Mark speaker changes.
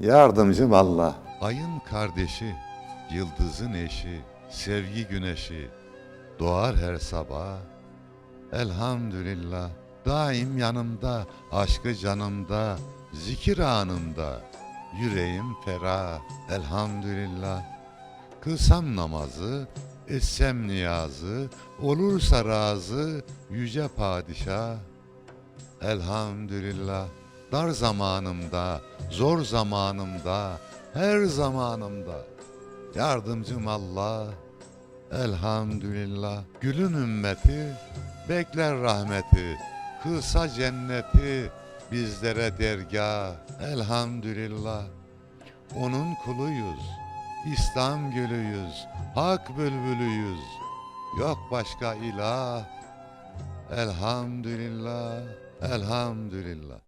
Speaker 1: Yardımcım Allah.
Speaker 2: Ayın kardeşi, yıldızın eşi, sevgi güneşi doğar her sabah. Elhamdülillah daim yanımda, aşkı canımda, zikir anında. Yüreğim ferah, elhamdülillah. Kılsam namazı, etsem niyazı, olursa razı yüce padişah. Elhamdülillah dar zamanımda, zor zamanımda, her zamanımda yardımcım Allah. Elhamdülillah gülün ümmeti bekler rahmeti, kılsa cenneti bizlere dergah. Elhamdülillah onun kuluyuz, İslam gülüyüz, hak bülbülüyüz. Yok başka ilah. Elhamdülillah, elhamdülillah.